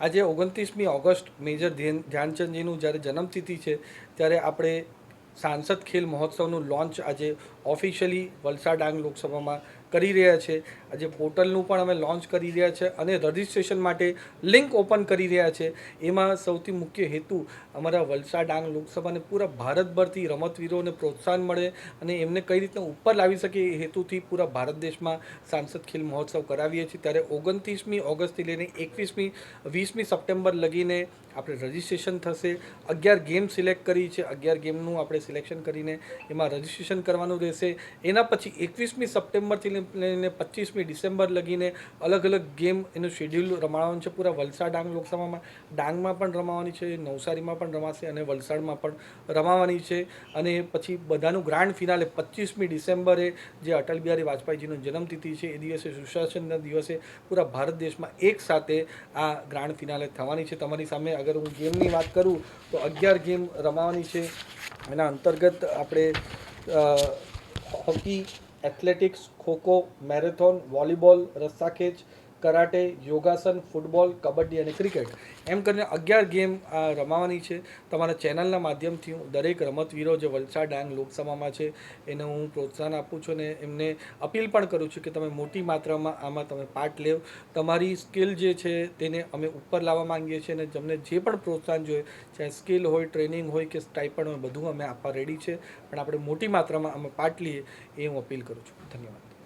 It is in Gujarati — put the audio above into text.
આજે ઓગણત્રીસમી ઓગસ્ટ મેજર ધ્યાન, ધ્યાનચંદજીનું જ્યારે જન્મતિથિ છે, ત્યારે આપણે સાંસદ ખેલ મહોત્સવનું લોન્ચ આજે ઓફિશિયલી વલસાડ ડાંગ લોકસભામાં કરી રહ્યા છે. આજે પોર્ટલનું પણ અમે લોન્ચ કરી રહ્યા છે અને રજિસ્ટ્રેશન માટે લિંક ઓપન કરી રહ્યા છે. એમાં સૌથી મુખ્ય હેતુ અમારા વલસાડ ડાંગ લોકસભાને પૂરા ભારતભરથી રમતવીરોને પ્રોત્સાહન મળે અને એમને કઈ રીતના ઉપર લાવી શકે એ હેતુથી પૂરા ભારત દેશમાં સાંસદ ખેલ મહોત્સવ કરાવીએ છીએ. ત્યારે ઓગણત્રીસમી ઓગસ્ટથી લઈને એકવીસમી, વીસમી સપ્ટેમ્બર લગીને આપણે રજિસ્ટ્રેશન થશે. અગિયાર ગેમ સિલેક્ટ કરી છે. અગિયાર ગેમનું આપણે સિલેક્શન કરીને એમાં રજિસ્ટ્રેશન કરવાનું રહેશે. એના પછી એકવીસમી સપ્ટેમ્બરથી લઈને પચીસમી ડિસેમ્બર લગીને અલગ અલગ ગેમ એનું શેડ્યુલ રમાડવાનું છે. પૂરા વલસાડ ડાંગ લોકસભામાં ડાંગમાં પણ રમાવાની છે, નવસારીમાં પણ રમાશે અને વલસાડમાં પણ રમાવાની છે. અને પછી બધાનું ગ્રાન્ડ ફિનાલે પચીસમી ડિસેમ્બરે જે અટલ બિહારી વાજપેયીજીનો જન્મતિથિ છે, એ દિવસે સુશાસનના દિવસે પૂરા ભારત દેશમાં એક સાથે આ ગ્રાન્ડ ફિનાલે થવાની છે. તમારી સામે અગર હું ગેમની વાત કરું, તો અગિયાર ગેમ રમાવાની છે. એના અંતર્ગત આપણે hockey athletics kho kho marathon volleyball રસ્સાખેંચ karate, યોગાસન, ફૂટબોલ, કબડ્ડી અને ક્રિકેટ એમ કરીને અગિયાર ગેમ રમાવાની છે. તમારા ચેનલના માધ્યમથી હું દરેક રમતવીરો જે વલસાડ ડાંગ લોકસભામાં છે, એને હું પ્રોત્સાહન આપું છું અને એમને અપીલ પણ કરું છું કે તમે મોટી માત્રામાં આમાં તમે પાર્ટ લેવ તમારી સ્કિલ જે છે તેને અમે ઉપર લાવવા માંગીએ છીએ અને તમને જે પણ પ્રોત્સાહન જોઈએ, ચાહે સ્કિલ હોય, ટ્રેનિંગ હોય કે સ્ટાઇપન્ડ હોય, બધું અમે આપવા રેડી છે. પણ આપણે મોટી માત્રામાં અમે પાર્ટ લઈએ એ હું અપીલ કરું છું. ધન્યવાદ.